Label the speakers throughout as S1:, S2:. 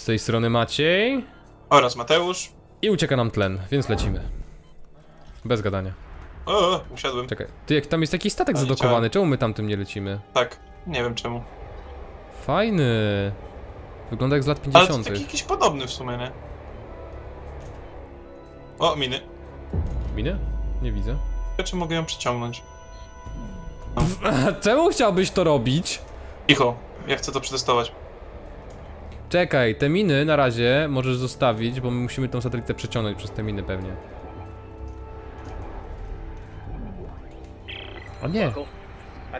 S1: Z tej strony Maciej.
S2: Oraz Mateusz.
S1: I ucieka nam tlen, więc lecimy. Bez gadania.
S2: O, o, usiadłem.
S1: Czekaj, ty jak tam jest jakiś statek zadokowany, czemu my tamtym nie lecimy?
S2: Tak, nie wiem czemu.
S1: Fajny. Wygląda jak z lat
S2: Ale to
S1: 50.
S2: taki jakiś podobny w sumie, nie? O, miny.
S1: Minę? Nie widzę.
S2: Czy mogę ją przyciągnąć?
S1: Czemu chciałbyś to robić?
S2: Cicho, ja chcę to przetestować.
S1: Czekaj, te miny na razie możesz zostawić, bo my musimy tą satelitę przeciągnąć przez te miny pewnie. O nie!
S3: Buckle.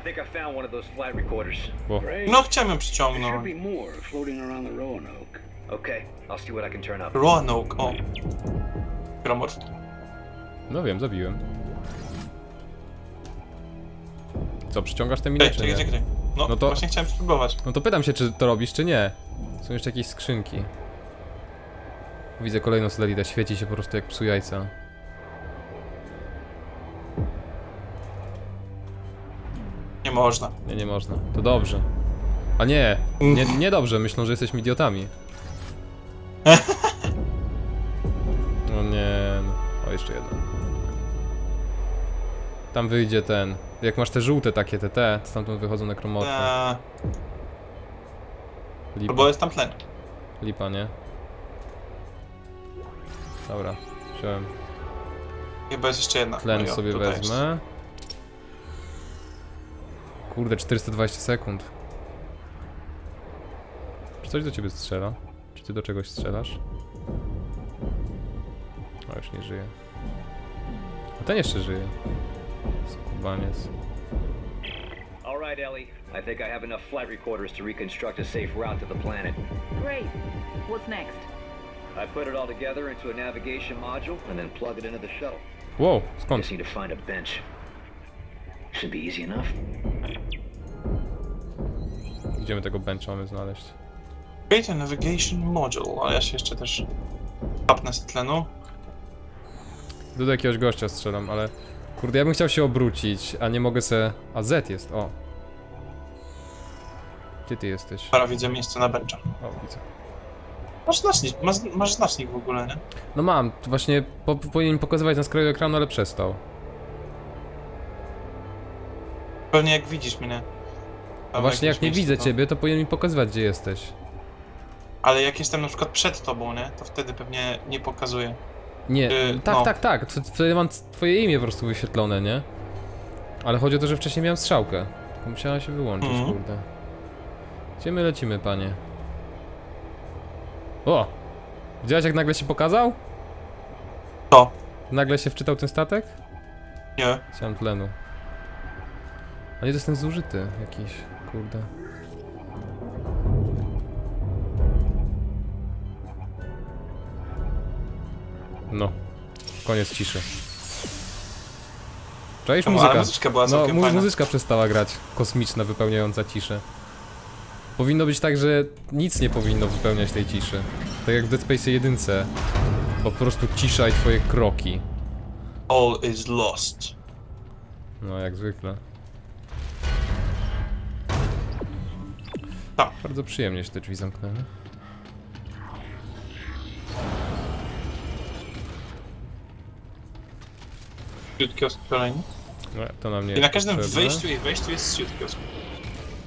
S3: I think I found one of those flight recorders.
S1: Whoa.
S3: Great.
S2: No, chciałem przyciągnąć.
S3: Roanoke. Okay, I'll see what I can turn up.
S2: Roanoke, o. Gromorf.
S1: No wiem, zabiłem. Co, przyciągasz te miny,
S2: Ej,
S1: czy
S2: czekaj,
S1: nie?
S2: czekaj. No,
S1: No to-
S2: właśnie chciałem spróbować.
S1: No to pytam się, czy to robisz, czy nie. Są jeszcze jakieś skrzynki. Widzę kolejną satelitę, świeci się po prostu jak psu jajca.
S2: Nie można.
S1: Nie, nie można. To dobrze. A nie, nie, nie dobrze, myślą, że jesteśmy idiotami. No nie, no. o jeszcze jeden. Tam wyjdzie ten. Jak masz te żółte takie, te te, to stamtąd wychodzą nekromorfy.
S2: Eee,
S1: Lipa,
S2: albo jest tam tlen.
S1: lipa, nie? Dobra, wziąłem.
S2: Chyba jest jeszcze jedna.
S1: Tlen
S2: No i o,
S1: sobie
S2: tutaj
S1: wezmę. Kurde, 420 sekund. Czy coś do ciebie strzela? Czy ty do czegoś strzelasz? O, już nie żyje. A ten jeszcze żyje. Skubaniec.
S3: All right, Ellie. I think I have enough flight recorders to reconstruct a safe route to the planet.
S4: Great. What's next?
S3: I put it all together into a navigation module and then plug it into the shuttle.
S1: Wow, skąd?
S3: Just need to find a bench. Should be easy enough.
S1: Gdzie my tego bencha mamy znaleźć?
S2: Create a navigation module, a ja się jeszcze też tapnę z tlenu.
S1: Do jakiegoś gościa strzelam, ale... Kurde, ja bym chciał się obrócić, a nie mogę se... A Z jest, o. Gdzie ty jesteś?
S2: Dobra, widzę miejsce na bencha.
S1: O, widzę.
S2: Masz znacznik, masz, masz znacznik w ogóle, nie?
S1: No mam, właśnie po, powinien pokazywać na skraju ekranu, ale przestał.
S2: Pewnie jak widzisz mnie.
S1: A
S2: Tam
S1: właśnie jak nie widzę ciebie, to powinien mi pokazywać gdzie jesteś.
S2: Ale jak jestem na przykład przed tobą, nie? To wtedy pewnie nie pokazuje.
S1: Nie,
S2: Yy,
S1: tak,
S2: no.
S1: tak, tak, wtedy mam c- twoje imię po prostu wyświetlone, nie? Ale chodzi o to, że wcześniej miałem strzałkę. Musiała się wyłączyć,
S2: Mhm.
S1: kurde. Gdzie my lecimy, panie? O! Widziałeś jak nagle się pokazał?
S2: To.
S1: Nagle się wczytał ten statek?
S2: Nie.
S1: Chciałem tlenu. A nie, to jest ten zużyty jakiś, kurde. Koniec ciszy. Czaisz
S2: No, ale
S1: muzyka?
S2: muzyczka była
S1: No,
S2: całkiem
S1: mu
S2: fajna.
S1: muzyczka przestała grać. Kosmiczna, wypełniająca ciszę. Powinno być tak, że nic nie powinno wypełniać tej ciszy. Tak jak w Dead Space 1. Po prostu cisza i twoje kroki.
S2: All is lost.
S1: No, jak zwykle.
S2: Tak.
S1: Bardzo przyjemnie się te drzwi zamknęły.
S2: Wśród kiosku kolejny.
S1: No, to nam nie
S2: I na każdym
S1: potrzebne.
S2: wejściu i wejściu jest wśród kiosku.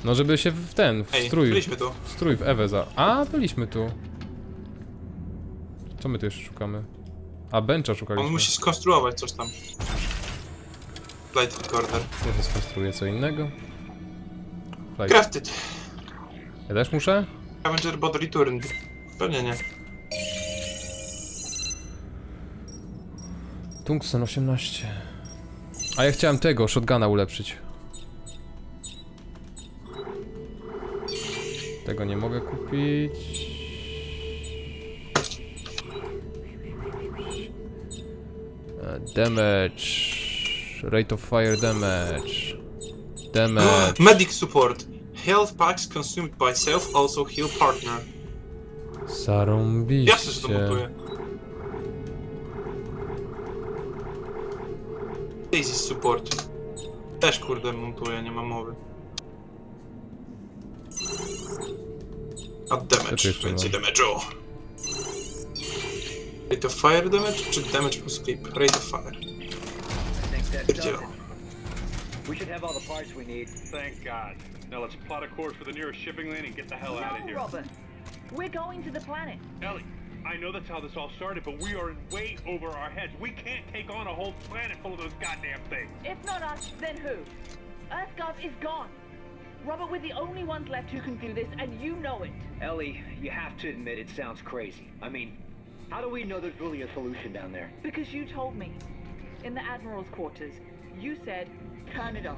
S1: No, żeby się w ten, w
S2: Ej,
S1: strój,
S2: byliśmy tu.
S1: w strój w Ewę za... A, byliśmy tu. Co my tu jeszcze szukamy? A, bencha szukaliśmy.
S2: On musi skonstruować coś tam. Flight recorder.
S1: Ja to skonstruuję co innego.
S2: Crafted.
S1: Ja też muszę?
S2: Scavenger bot returned. Pewnie nie.
S1: Tungsten 18. A ja chciałem tego, shotguna ulepszyć. Tego nie mogę kupić. E, Damage. Rate of fire damage. Damage.
S2: Medic support. Health packs consumed by self also heal partner. Jasne, że to
S1: Zarąbiście.
S2: Montuje. Daisy support. Też kurde montuje, nie ma mowy. A
S1: Co tu
S2: damage,
S1: jeszcze
S2: więcej
S1: mam?
S2: damage'u. Rate of fire damage, czy damage plus clip? Rate of fire.
S3: I think that does
S2: Pierdzielą.
S3: We should have all the parts we need.
S5: Thank God. Now let's plot a course for the nearest shipping lane and get the hell out of
S4: No,
S5: here.
S4: Robert. We're going to the planet.
S5: Ellie, I know that's how this all started, but we are in way over our heads. We can't take on a whole planet full of those goddamn things.
S4: If not us, then who? Earthguard is gone. Robert, we're the only ones left who can do this, and you know it.
S3: Ellie, you have to admit it sounds crazy. I mean, how do we know there's really a solution down there?
S4: Because you told me. In the Admiral's quarters, you said, turn it off.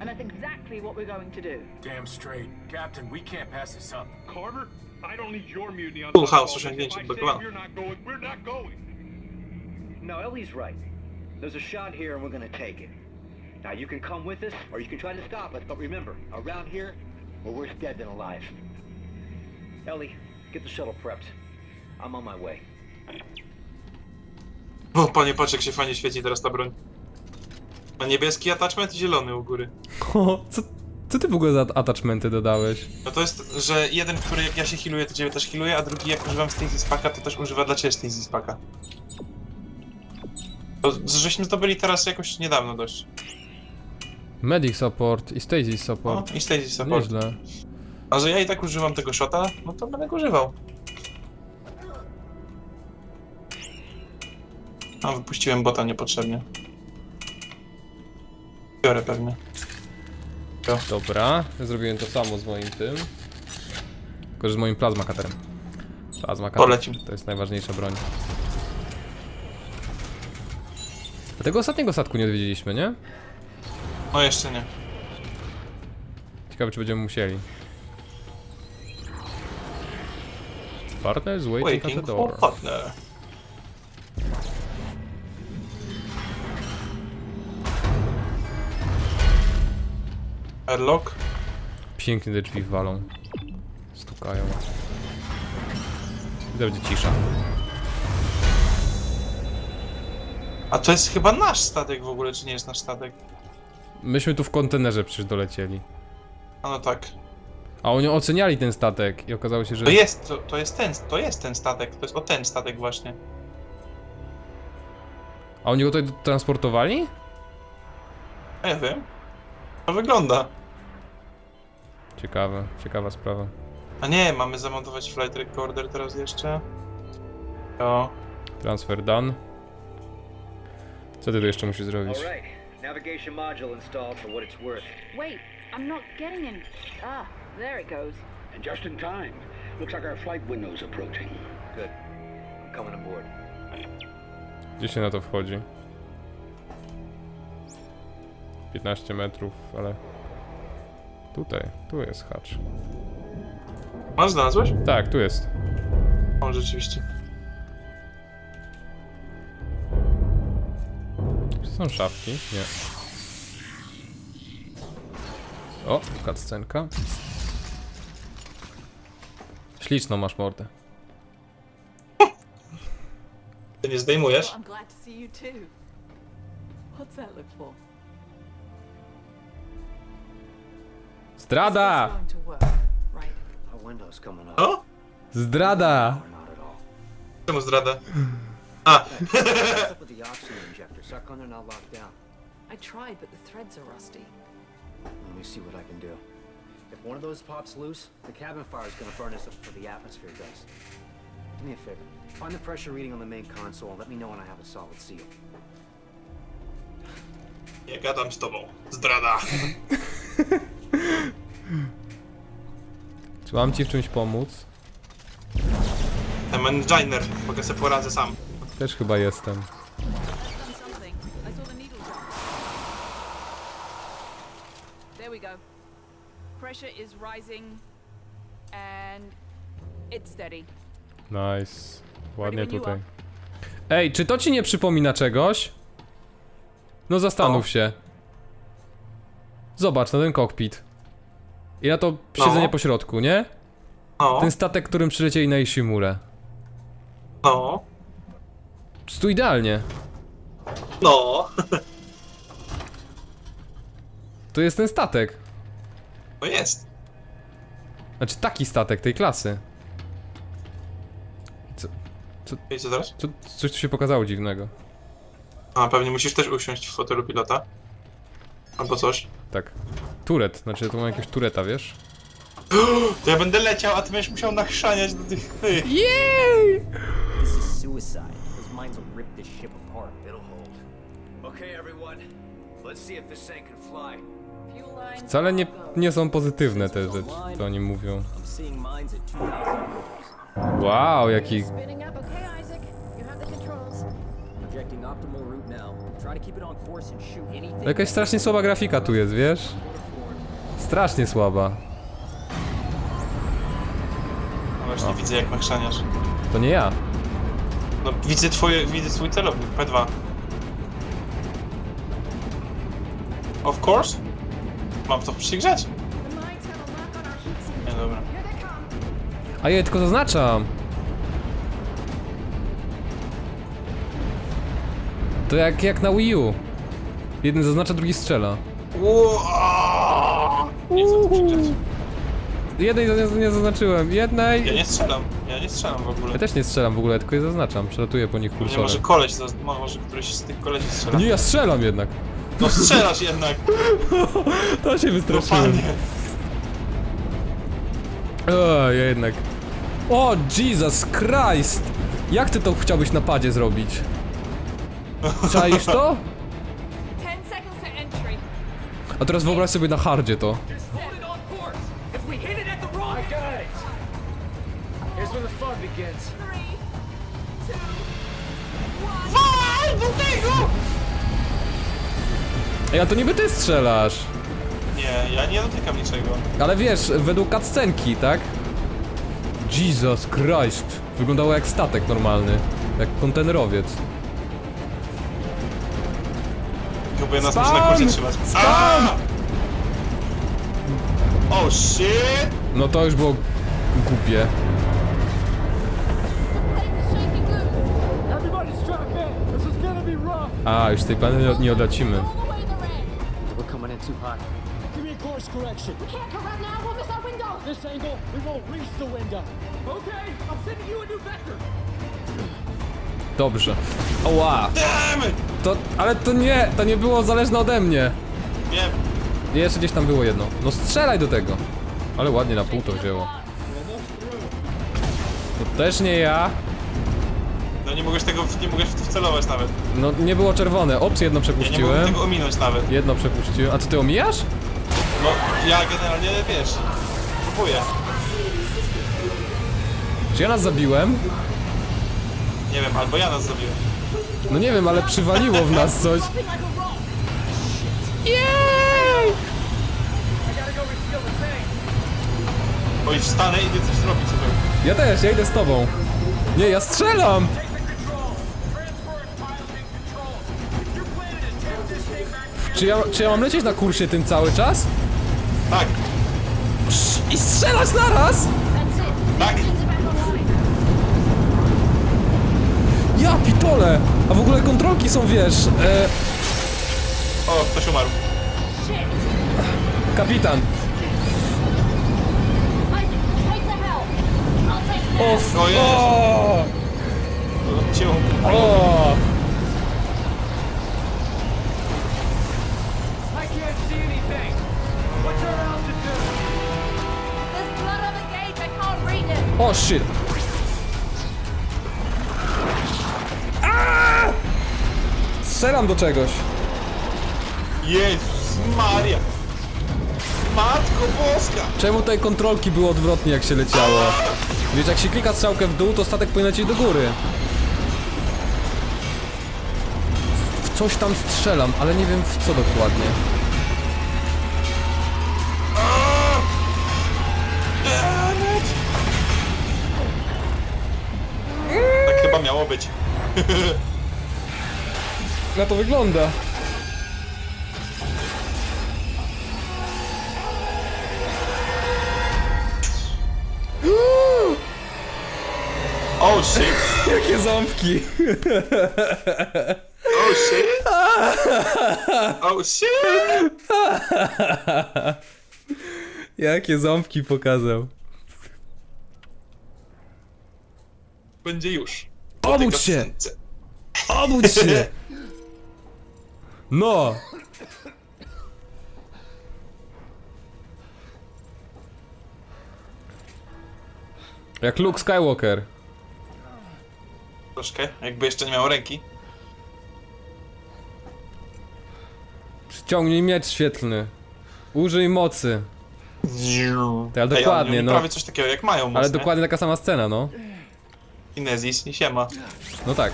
S4: And that's exactly what we're going to do.
S6: Damn straight. Captain, we can't pass this up.
S5: Carter, I don't need your mutiny on
S2: Full
S5: top of
S2: house
S5: all this.
S2: osiągnięcie
S5: If I
S2: Bhagwan.
S5: say we're not going, we're not going.
S3: No, Ellie's right. There's a shot here and we're gonna take it. Now you can come with us or you can try to stop us, but remember, around here, we're worse dead than alive. Ellie, get the shuttle prepped. I'm on my way.
S2: O panie, patrz jak się fajnie świeci teraz ta broń. A niebieski attachment i zielony u góry.
S1: O, co, co ty w ogóle za attachmenty dodałeś?
S2: No to jest, że jeden, który jak ja się healuję, to ciebie też healuje, a drugi jak używam Stasis Packa, to też używa dla ciebie Stasis Packa. To żeśmy zdobyli teraz jakoś niedawno dość.
S1: Medic support i stasis
S2: O,
S1: support.
S2: i Stasis Support.
S1: Nieźle.
S2: A że ja i tak używam tego shota, no to będę go używał. A, wypuściłem bota niepotrzebnie. Biorę pewnie.
S1: Dobra, ja zrobiłem to samo z moim tym. Tylko, że z moim plazma
S2: Polecim.
S1: to jest najważniejsza broń. A tego ostatniego statku nie odwiedziliśmy, nie?
S2: No jeszcze nie.
S1: Ciekawe, czy będziemy musieli. Partner is waiting, at
S2: Waiting
S1: the
S2: for
S1: door.
S2: partner. Airlock?
S1: Pięknie te drzwi walą. Stukają. I to będzie cisza.
S2: A to jest chyba nasz statek w ogóle, czy nie jest nasz statek?
S1: Myśmy tu w kontenerze przecież dolecieli.
S2: A no tak.
S1: A oni oceniali ten statek i okazało się, że...
S2: To jest, to, to jest ten, to jest ten statek, to jest o ten statek właśnie.
S1: A oni go tutaj transportowali?
S2: A ja wiem. To wygląda.
S1: Ciekawe, ciekawa sprawa.
S2: A nie, mamy zamontować flight recorder teraz jeszcze. To.
S1: Transfer done. Co ty tu jeszcze musisz zrobić?
S3: Navigation module installed for what it's worth.
S4: Wait, I'm not getting any. Ah, there it goes.
S7: And just in time. Looks like our flight window's approaching.
S3: Good. I'm coming aboard.
S1: Gdzie się na to wchodzi? 15 metrów, ale... Tutaj, tu jest hacz.
S2: Masz znalazłeś?
S1: Tak, tu jest.
S2: O, rzeczywiście.
S1: Czy są szafki? Nie. O, cutscenka. Śliczną masz mordę.
S2: Ty nie zdejmujesz?
S8: I'm glad to see you too. What's that look for?
S7: Suck on they're not locked down.
S8: I tried, but the threads are rusty.
S7: Let me see what I can do. If one of those pops loose, the cabin fire is gonna burn us up before the atmosphere does. Do me a favor. Find the pressure reading on the main console and let me know when I have a solid seal.
S2: nie gadam z tobą. Zdrada.
S1: Czy mam ci w czymś pomóc?
S2: Ten enginer, mogę sobie poradzę sam.
S1: Też chyba jestem.
S8: Done something. I saw the needle drop. There we go. Pressure is rising, and it's steady.
S1: Nice. Ładnie tutaj. Ej, czy to ci nie przypomina czegoś? No zastanów się. Zobacz na ten kokpit. I na to siedzenie
S2: No.
S1: po środku, nie?
S2: No,
S1: Ten statek, którym przylecieli na Ishimurę.
S2: no,
S1: Tu idealnie.
S2: no.
S1: To jest ten statek.
S2: To jest.
S1: Znaczy taki statek tej klasy.
S2: I co teraz?
S1: Co, coś tu się pokazało dziwnego.
S2: A, pewnie musisz też usiąść w fotelu pilota. Albo coś.
S1: Tak. Turet, znaczy tu mam jakiegoś tureta, wiesz?
S2: To ja będę leciał, a ty będziesz musiał nachrzaniać do tych... tych.
S9: This is suicide. Those mines will rip this ship apart.
S7: It'll hold. Okay, everyone. Let's see if this thing can fly.
S8: Fuel lines
S1: Wcale nie, nie są pozytywne te rzeczy, co oni mówią.
S9: I'm seeing mines at 2,000 meters.
S1: Wow, jaki...
S8: Spinning up. Okay, Isaac. You have the controls.
S9: Projecting optimal route now. Try to keep it on course and shoot anything.
S1: Jakaś strasznie słaba grafika tu jest, wiesz? Strasznie słaba.
S2: No właśnie, widzę jak nachrzaniasz.
S1: To nie ja.
S2: No, widzę twoje, widzę twój celownik, P2. Of course? Mam to przygrzać? Nie, dobra.
S1: A ja tylko zaznaczam. To jak, jak na Wii U. Jeden zaznacza, drugi strzela.
S2: Nie chcę.
S1: Jednej nie, nie zaznaczyłem, jednej...
S2: Ja nie strzelam, ja nie strzelam w ogóle.
S1: Ja też nie strzelam w ogóle, tylko je zaznaczam. Przelatuję po nich
S2: Nie
S1: kursorem.
S2: może koleś, zaz- może któryś z tych kolesi strzela.
S1: Nie, ja strzelam jednak.
S2: No strzelasz jednak,
S1: To się
S2: no
S1: wystraszyłem.
S2: panie.
S1: O, ja jednak. O, Jesus Christ! Jak ty to chciałbyś na padzie zrobić? Czaisz to?
S8: Ten seconds to entry.
S1: A teraz wyobraź sobie na hardzie to.
S7: Begins.
S8: Three, two, one.
S1: Ej, a to niby ty strzelasz.
S2: Nie, ja nie dotykam niczego.
S1: Ale wiesz, według cutscenki, tak? Jesus Christ! Wyglądało jak statek normalny. Jak kontenerowiec.
S2: Próbuję nas
S1: Spam!
S2: na kursie trzymać. Spam! Oh shit!
S1: No to już było głupie. A, już z tej plany nie, nie odlecimy.
S7: We're coming in too hot.
S10: Give me a course correction.
S8: We can't come back now. We'll miss our window.
S10: This angle, we won't reach the window.
S5: Okay, I'm sending you a new vector.
S1: Dobrze. Oła! To, ale to nie, to nie było zależne ode mnie.
S2: Wiem.
S1: Jeszcze gdzieś tam było jedno. No strzelaj do tego. Ale ładnie na pół to wzięło. To też nie ja.
S2: No nie mogłeś tego, nie mogłeś w to wcelować nawet.
S1: No nie było czerwone. Ops, jedno
S2: Ja nie mogłem
S1: przepuściłem.
S2: tego ominąć nawet.
S1: Jedno przepuściłem. A co ty omijasz?
S2: No, ja generalnie, wiesz, próbuję.
S1: Czy ja nas zabiłem?
S2: Nie wiem, albo ja nas zabiłem.
S1: No nie wiem, ale przywaliło w nas coś.
S2: Bo i wstanę i idę coś zrobić. Sobie.
S1: Ja też, ja idę z tobą. Nie, ja strzelam! Czy ja, czy ja mam lecieć na kursie tym cały czas?
S2: Tak,
S1: I strzelać naraz?
S2: Tak.
S1: Ja pitole! A w ogóle kontrolki są, wiesz, e,
S2: O, ktoś umarł.
S1: Kapitan. O, f-
S2: O Jezu.
S1: o,
S2: Cię
S1: o. O, shit. Strzelam do czegoś.
S2: Jezus Maria! Matko Boska!
S1: Czemu tutaj kontrolki były odwrotnie jak się leciało? Wiesz, jak się klika strzałkę w dół, to statek powinien lecieć do góry. W coś tam strzelam, ale nie wiem w co dokładnie.
S2: miało być.
S1: Na to wygląda.
S2: oh shit,
S1: Jakie ząbki!
S2: oh shit, oh shit.
S1: Jakie ząbki pokazał.
S2: Będzie już.
S1: Obudź się! Obudź się! No! Jak Luke Skywalker.
S2: Troszkę, jakby jeszcze nie miał ręki.
S1: Przyciągnij miecz świetlny. Użyj mocy. Tak,
S2: Ej,
S1: dokładnie,
S2: oni
S1: no.
S2: prawie coś takiego jak mają moc,
S1: Ale
S2: nie?
S1: dokładnie taka sama scena, no.
S2: Inezis, nie siema.
S1: No tak.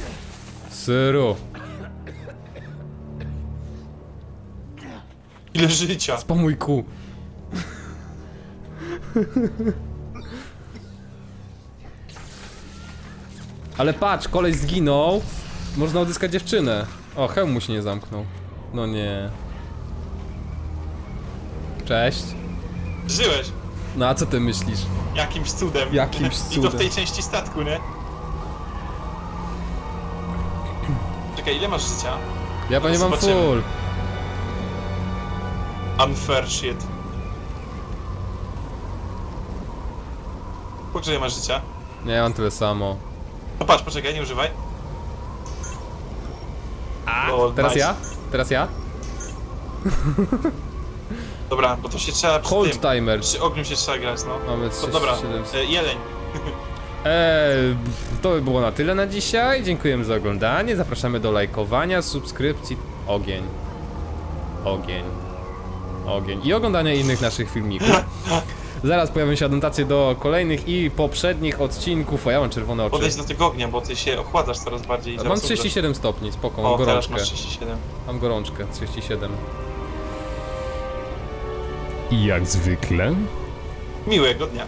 S1: Syru.
S2: Ile życia.
S1: Pomój ku. Ale patrz, koleś zginął. Można odzyskać dziewczynę. O, hełm mu się nie zamknął. No nie. Cześć.
S2: Żyłeś.
S1: No a co ty myślisz?
S2: Jakimś cudem.
S1: Jakimś
S2: I to
S1: cudem.
S2: w tej części statku, nie? Czekaj, ile masz życia?
S1: Ja pewnie mam
S2: Zobaczymy.
S1: full.
S2: Unfair shit. Pokaż, ile masz życia.
S1: Nie, mam tyle samo.
S2: No patrz, poczekaj, nie używaj. O,
S1: Teraz
S2: nice.
S1: ja? Teraz ja?
S2: Dobra, bo to się trzeba przy
S1: Hold
S2: tym.
S1: timer.
S2: Przy ogniu się trzeba grać, no.
S1: Mamy
S2: To dobra,
S1: 3700.
S2: e, jeleń.
S1: Eee, to by było na tyle na dzisiaj. Dziękujemy za oglądanie. Zapraszamy do lajkowania, subskrypcji. Ogień. Ogień. Ogień. I oglądania innych naszych filmików. Zaraz pojawią się adnotacje do kolejnych i poprzednich odcinków. O, ja mam czerwone oczy.
S2: Podejdź do tego ognia, bo ty się ochładzasz coraz bardziej. i
S1: Mam
S2: zaraz
S1: 37 stopni, spoko, mam
S2: O, teraz
S1: gorączkę.
S2: masz 37.
S1: Mam gorączkę, 37.
S11: I jak zwykle
S2: Miłego dnia.